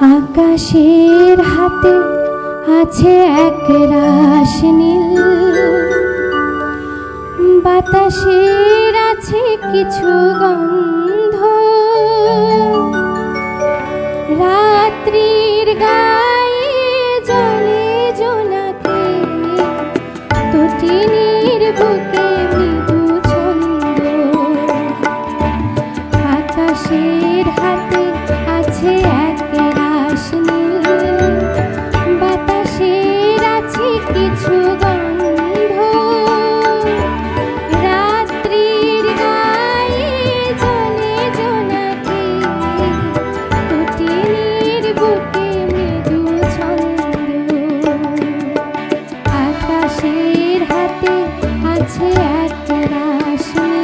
আকাশের হাতে আছে এক রাস নীল। বাতাসের আছে কিছু গন্ধ। achei.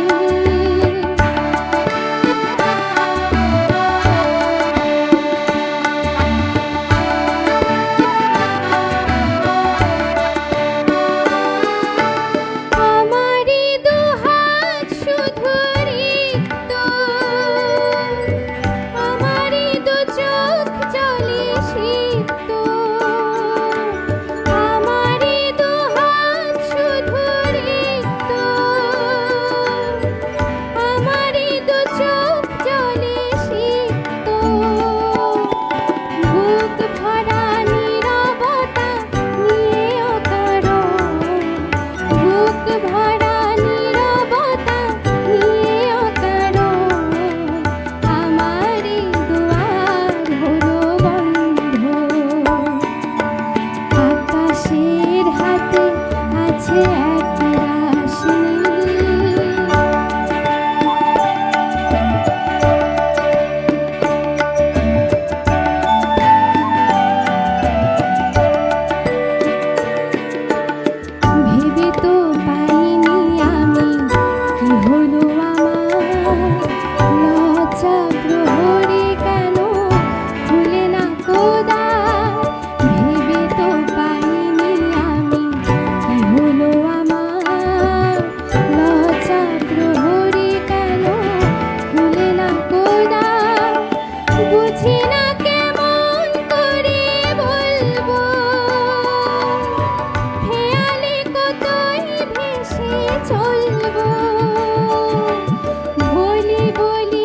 বলি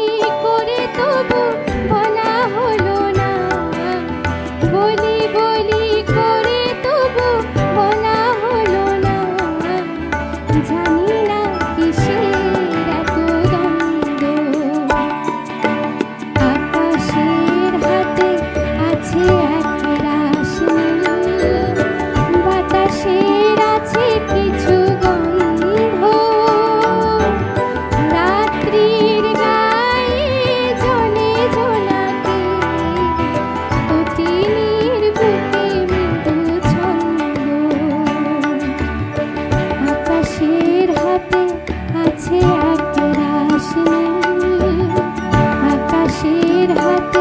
need happy